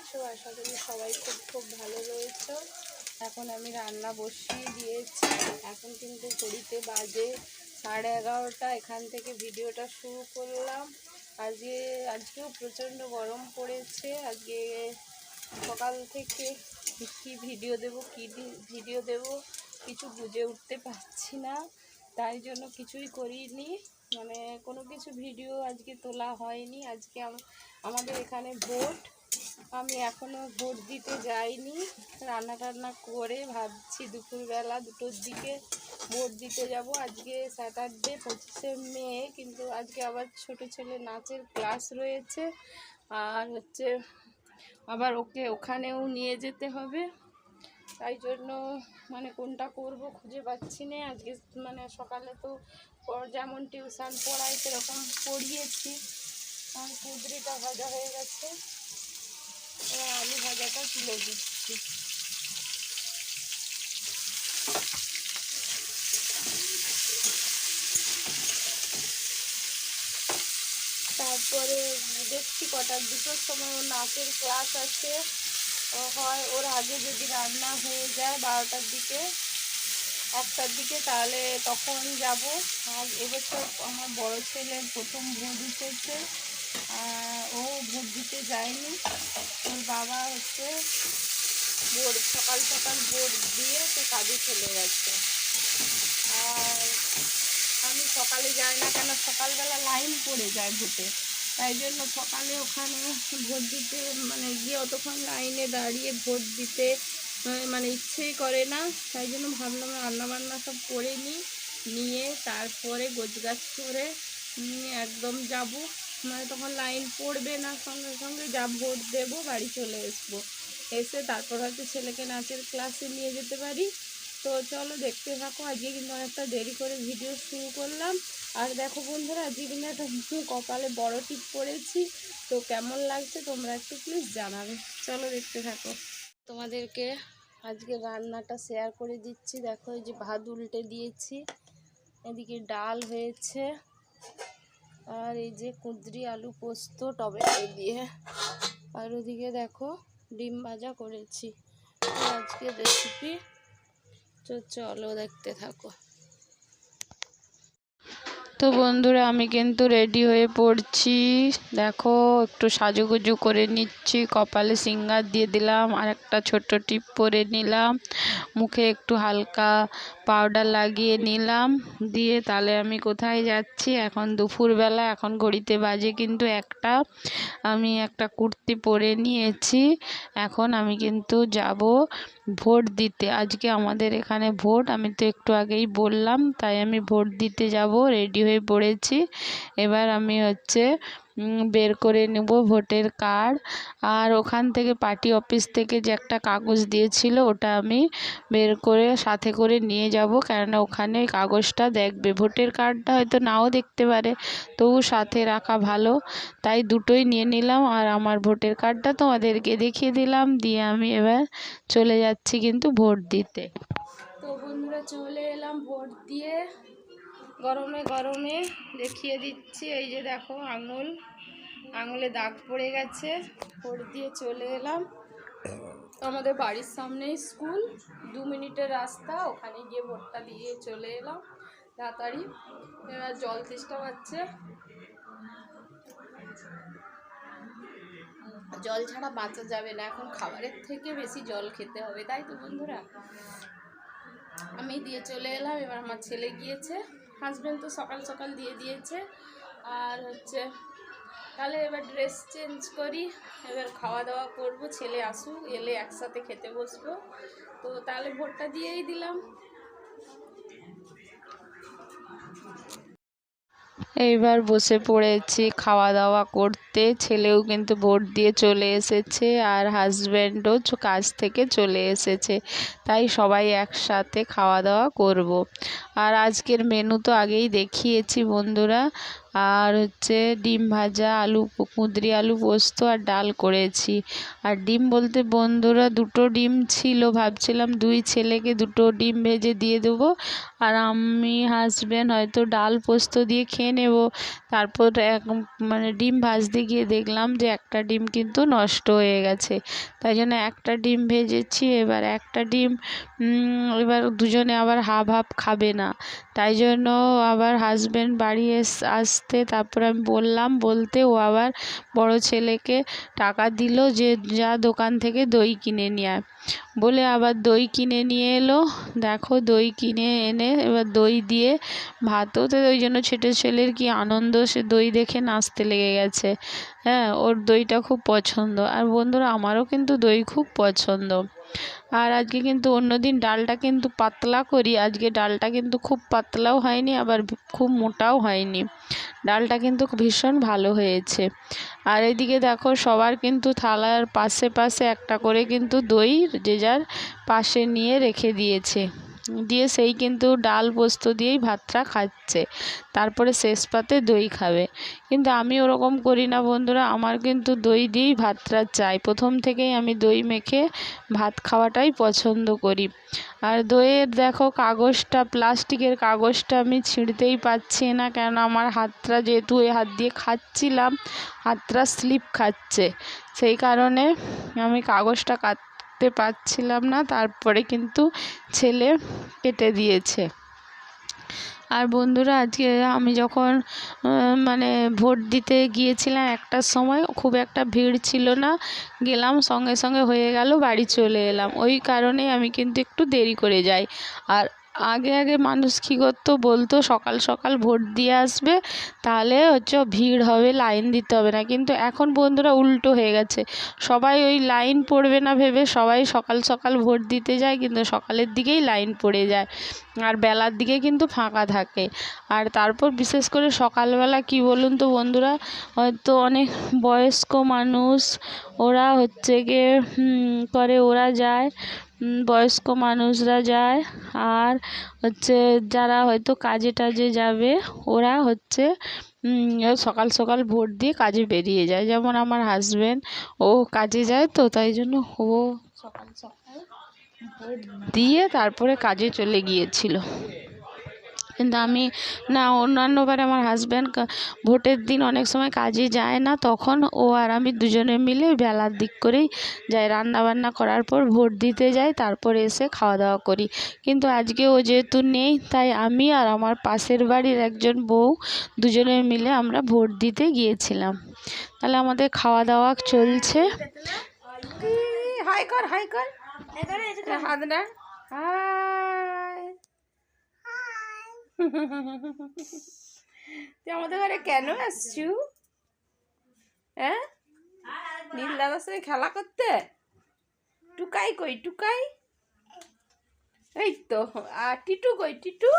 আছো আশা করি সবাই খুব খুব ভালো রয়েছে। এখন আমি রান্না বসিয়ে দিয়েছি। এখন কিন্তু ঘড়িতে বাজে সাড়ে এগারোটা। এখান থেকে ভিডিওটা শুরু করলাম। আজকে, আজকেও প্রচণ্ড গরম পড়েছে। আজকে সকাল থেকে কী ভিডিও দেব, কি ভিডিও দেব কিছু বুঝে উঠতে পারছি না। তাই জন্য কিছুই করিনি। মানে কোনো কিছু ভিডিও আজকে তোলা হয়নি। আজকে আমাদের এখানে ভোট আমি এখনও ভোট দিতে যাইনি। রান্না টান্না করে ভাবছি দুপুরবেলা দুটোর দিকে ভোট দিতে যাব। আজকে স্যাটারডে, পঁচিশে মে, কিন্তু আজকে আবার ছোট ছেলে নাচের ক্লাস রয়েছে। আর হচ্ছে আবার ওকে ওখানেও নিয়ে যেতে হবে। তাই জন্য মানে কোনটা করব খুঁজে পাচ্ছি না। আজকে মানে সকালে তো যেমন টিউশন পড়াই সেরকম পড়িয়েছি। আর কুদরিটা ভাজা হয়ে গেছে। আলু ভাজাটা তুলে দিচ্ছি তারপরে দেখছি কটার দুটোর সময় ওর নাচের ক্লাস আছে। হয় ওর আগে যদি রান্না হয়ে যায় বারোটার দিকে, একটার দিকে, তাহলে তখন যাব। আর এবছর আমার বড় ছেলের প্রথম ভোট উঠেছে ও ভোট দিতে যায়নি। ওর বাবা হচ্ছে ভোট, সকাল সকাল ভোট দিয়ে তো কাজে চলে গেছে। আর আমি সকালে যাই না কেন, সকালবেলা লাইন পড়ে যায় ভোটে। তাই জন্য সকালে ওখানে ভোট দিতে মানে গিয়ে অতক্ষণ লাইনে দাঁড়িয়ে ভোট দিতে মানে ইচ্ছেই করে না। তাই জন্য ভাবলাম রান্নাবান্না সব করে নিই, নিয়ে তারপরে গোছগাছ করে একদম যাব। মানে তখন লাইন পড়বে না সঙ্গে সঙ্গে, যা ভোট দেবো বাড়ি চলে আসব এসে তারপর হয়তো ছেলেকে নাচের ক্লাসে নিয়ে যেতে পারি। তো চলো দেখতে থাকো, আজকে কিন্তু অনেকটা দেরি করে ভিডিও শুরু করলাম। আর দেখো বন্ধুরা, আজকে কিন্তু একটা কপালে বড় টিপ পরেছি তো কেমন লাগছে তোমরা একটু প্লিজ জানাবে। চলো দেখতে থাকো। তোমাদেরকে আজকে রান্নাটা শেয়ার করে দিচ্ছি। দেখো এই যে ভাত উল্টে দিয়েছি। এদিকে ডাল হয়েছে। আর এই যে কুঁদরি আলু পোস্ত, টমেটো দিয়ে। আর ওদিকে দেখো, ডিম ভাজা করেছি। আজকে রেসিপি চলো দেখতে থাকো। তো বন্ধুরা, আমি কিন্তু রেডি হয়ে পড়ছি। দেখো, একটু সাজুগুজু করে নিচ্ছি। কপালে সিঙ্গার দিয়ে দিলাম, আর একটা ছোট্ট টিপ পরে নিলাম। মুখে একটু হালকা পাউডার লাগিয়ে নিলাম। দিয়ে তাহলে আমি কোথায় যাচ্ছি? এখন দুপুরবেলা, এখন ঘড়িতে বাজে কিন্তু একটা। আমি একটা কুর্তি পরে নিয়েছি। এখন আমি কিন্তু যাব ভোট দিতে। আজকে আমাদের এখানে ভোট, আমি তো একটু আগেই বললাম, তাই আমি ভোট দিতে যাব রেডি হয়ে পড়েছি। এবার আমি হচ্ছে বের করে নেব ভোটের কার্ড। আর ওখান থেকে পার্টি অফিস থেকে যে একটা কাগজ দিয়েছিল, ওটা আমি বের করে সাথে করে নিয়ে যাব। কেননা ওখানে ওই কাগজটা দেখবে। ভোটের কার্ডটা হয়তো নাও দেখতে পারে, তবু সাথে রাখা ভালো। তাই দুটোই নিয়ে নিলাম। আর আমার ভোটের কার্ডটা তোমাদেরকে দেখিয়ে দিলাম। দিয়ে আমি এবার চলে যাচ্ছি কিন্তু ভোট দিতে। তো বন্ধুরা, চলে এলাম ভোট দিয়ে। গরমে গরমে দেখিয়ে দিচ্ছি। এই যে দেখো আঙুল, আঙুলে দাগ পড়ে গেছে ভোট দিয়ে চলে এলাম। আমাদের বাড়ির সামনেই স্কুল, দু মিনিটের রাস্তা, ওখানে গিয়ে ভোটটা দিয়ে চলে এলাম তাড়াতাড়ি। এবার জল তেষ্টা পাচ্ছে। জল ছাড়া বাঁচা যাবে না, এখন খাবারের থেকে বেশি জল খেতে হবে, তাই তো বন্ধুরা? আমি দিয়ে চলে এলাম, এবার আমার ছেলে গিয়েছে। হাজব্যান্ড তো সকাল সকাল দিয়ে দিয়েছে। আর হচ্ছে, তাহলে এবার ড্রেস চেঞ্জ করি, এবার খাওয়া দাওয়া করব, ছেলে আসুক, এলে একসাথে খেতে বসবো। তো তাহলে ভোটটা দিয়েই দিলাম। এইবার বসে পড়েছি খাওয়া দাওয়া করতে। ছেলেও কিন্তু ভোট দিয়ে চলে এসেছে আর হাজব্যান্ডও কাজ থেকে চলে এসেছে। তাই সবাই একসাথে খাওয়া দাওয়া করব। আর আজকের মেনু তো আগেই দেখিয়েছি বন্ধুরা। আর হচ্ছে ডিম ভাজা, আলু কুঁদরি আলু পোস্ত আর ডাল করেছি। আর ডিম বলতে বন্ধুরা দুটো ডিম ছিল, ভাবছিলাম দুই ছেলেকে দুটো ডিম ভেজে দিয়ে দেবো। আর আমি হাসবেন্ড হয়তো ডাল পোস্ত দিয়ে খেয়ে নেব। তারপর এক মানে ডিম ভাজতে গিয়ে দেখলাম যে একটা ডিম কিন্তু নষ্ট হয়ে গেছে। তাই জন্য একটা ডিম ভেজেছি, এবার একটা ডিম এবার দুজনে আবার হাফ হাফ খাবে না। তাই জন্য আবার হাজবেন্ড বাড়ি এস আসতে। তারপর আমি বললাম, বলতে ও আবার বড় ছেলেকে টাকা দিল যে যা দোকান থেকে দই কিনে নিয়ে আয়। বলে আবার দই কিনে নিয়ে এলো। দেখো দই কিনে এনে এবার দই দিয়ে ভাতও তো ওই জন্য ছোটো ছেলের কি আনন্দ, সে দই দেখে নাচতে লেগে গেছে। হ্যাঁ ওর দইটা খুব পছন্দ। আর বন্ধুরা, আমারও কিন্তু দই খুব পছন্দ। আর আজকে কিন্তু অন্যদিন ডালটা কিন্তু পাতলা করি। আজকে ডালটা কিন্তু খুব পাতলাও হয়নি, আবার খুব মোটাও হয়নি। ডালটা কিন্তু ভীষণ ভালো হয়েছে। আর এদিকে দেখো, সবার কিন্তু থালার পাশে পাশে একটা করে কিন্তু দই যে যার পাশে নিয়ে রেখে দিয়েছে। দিয়ে সেই কিন্তু ডাল পোস্ত দিয়েই ভাতটা খাচ্ছে। তারপরে শেষ পাতে দই খাবে। কিন্তু আমি ওরকম করি না বন্ধুরা, আমার কিন্তু দই দিয়েই ভাতটা চাই। প্রথম থেকেই আমি দই মেখে ভাত খাওয়াটাই পছন্দ করি। আর দইয়ের দেখো কাগজটা, প্লাস্টিকের কাগজটা আমি ছিঁড়তেই পাচ্ছি না, কেন আমার হাতটা যেহেতু এই হাত দিয়ে খাচ্ছিলাম, হাতটা স্লিপ খাচ্ছে। সেই কারণে আমি কাগজটা কাটতে পারছিলাম না, তারপরে কিন্তু ছেলে কেটে দিয়েছে। আর বন্ধুরা, আজকে আমি যখন মানে ভোট দিতে গিয়েছিলাম একটার সময়, খুব একটা ভিড় ছিল না, গেলাম, সঙ্গে সঙ্গে হয়ে গেল, বাড়ি চলে এলাম। ওই কারণে আমি কিন্তু একটু দেরি করে যাই। আর আগে আগে মানুষ কী করতো বলতো, সকাল সকাল ভোট দিয়ে আসবে, তাহলে হচ্ছে ভিড় হবে, লাইন দিতে হবে না। কিন্তু এখন বন্ধুরা উল্টো হয়ে গেছে। সবাই ওই লাইন পড়বে না ভেবে সবাই সকাল সকাল ভোট দিতে যায়, কিন্তু সকালের দিকেই লাইন পড়ে যায়। আর বেলার দিকে কিন্তু ফাঁকা থাকে। আর তারপর বিশেষ করে সকালবেলা কি বলুন তো বন্ধুরা, হয়তো অনেক বয়স্ক মানুষ, ওরা হচ্ছে গিয়ে করে ওরা যায়। বয়স্ক মানুষরা যায় আর হচ্ছে যারা হয়তো কাজে টাজে যাবে, ওরা হচ্ছে সকাল সকাল ভোট দিয়ে কাজে বেরিয়ে যায়। যেমন আমার হাজব্যান্ড ও কাজে যায় তো, তাই জন্য ও সকাল সকাল ভোট দিয়ে তারপরে কাজে চলে গিয়েছিল। কিন্তু আমি না অন্যান্যবার আমার হাজব্যান্ড ভোটের দিন অনেক সময় কাজে যায় না তখন ও আর আমি দুজনে মিলে বেলার দিক করেই যাই। রান্না বান্না করার পর ভোট দিতে যাই তারপর এসে খাওয়া দাওয়া করি। কিন্তু আজকে ও যেহেতু নেই তাই আমি আর আমার পাশের বাড়ির একজন বউ দুজনে মিলে আমরা ভোট দিতে গিয়েছিলাম। তাহলে আমাদের খাওয়া দাওয়া চলছে হাই কর হাই কর। হাত না তুই আমাদের ঘরে কেন আসছু? হ্যাঁ? নীল দাদার সঙ্গে খেলা করতে? টুকাই কই, টুকাই? এই তো, আর টিটু কই, টিটু?